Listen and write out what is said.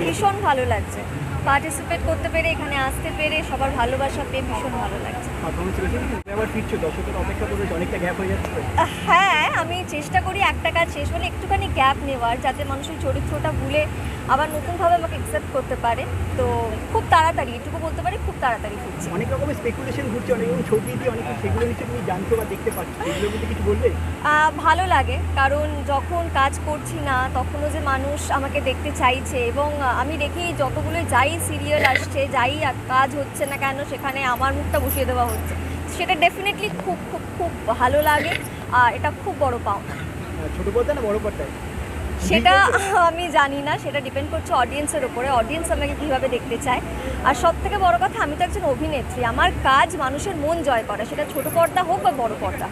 ভীষণ ভালো লাগছে। পার্টিসিপেট করতে পেরে এখানে আসতে পেরে সবার ভালোবাসা পেয়ে ভীষণ ভালো লাগছে। হয়ে আমি চেষ্টা করি একটা কাজ শেষ হলে একটুখানি গ্যাপ নেওয়ার যাতে মানুষের চরিত্রটা ভুলে আবার নতুনভাবে আমাকে অ্যাকসেপ্ট করতে পারে। তো তাড়াতাড়ি এটুকু বলতে পারি খুব তাড়াতাড়ি ফিরছি অনেক রকমের স্পেকুলেশন ঘুরছে অনেক রকম ছবি দিয়ে অনেক সেগুলো নিশ্চয়ই তুমি জানছো বা দেখতে পাচ্ছ। সেগুলোর মধ্যে কিছু বলবে? ভালো লাগে কারণ যখন কাজ করছি না তখনও যে মানুষ আমাকে দেখতে চাইছে এবং আমি দেখি যতগুলো যাই সিরিয়াল আসছে যাই কাজ হচ্ছে না কেন সেখানে আমার মুখটা বসিয়ে দেওয়া হচ্ছে। সেটা ডেফিনেটলি খুব খুব খুব ভালো লাগে আর এটা খুব বড় পাওনা। ছোট পর্দা না বড় পর্দায়? সেটা আমি জানি না, সেটা ডিপেন্ড করছে অডিয়েন্সের ওপরে অডিয়েন্স আমাকে কীভাবে দেখতে চায়। আর সব থেকে বড় কথা, আমি তো একজন অভিনেত্রী। আমার কাজ মানুষের মন জয় করা, সেটা ছোট পর্দা হোক বা বড় পর্দা।